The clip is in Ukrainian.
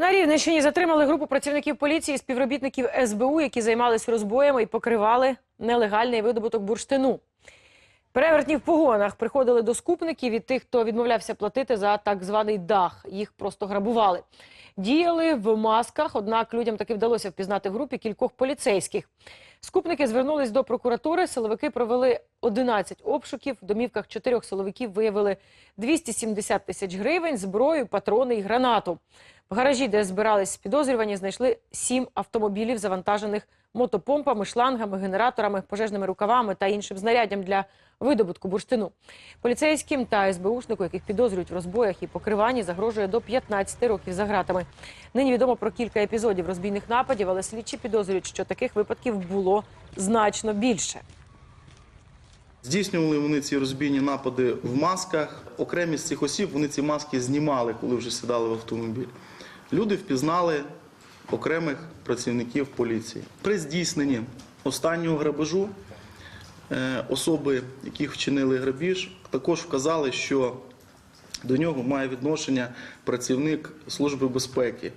На Рівненщині затримали групу працівників поліції і співробітників СБУ, які займались розбоями і покривали нелегальний видобуток бурштину. Перевертні в погонах приходили до скупників від тих, хто відмовлявся платити за так званий дах. Їх просто грабували. Діяли в масках, однак людям таки вдалося впізнати в групі кількох поліцейських. Скупники звернулись до прокуратури. Силовики провели 11 обшуків. В домівках чотирьох силовиків виявили 270 тисяч гривень, зброю, патрони і гранату. В гаражі, де збирались підозрювані, знайшли сім автомобілів, завантажених мотопомпами, шлангами, генераторами, пожежними рукавами та іншим знаряддям для видобутку бурштину. Поліцейським та СБУшнику, яких підозрюють в розбоях і покриванні, загрожує до 15 років за ґратами. Нині відомо про кілька епізодів розбійних нападів, але слідчі підозрюють, що таких випадків було значно більше. Здійснювали вони ці розбійні напади в масках. Окремі з цих осіб вони ці маски знімали, коли вже сідали в автомобіль. Люди впізнали окремих працівників поліції. При здійсненні останнього грабежу е, особи, які вчинили грабіж, також вказали, що до нього має відношення працівник Служби безпеки.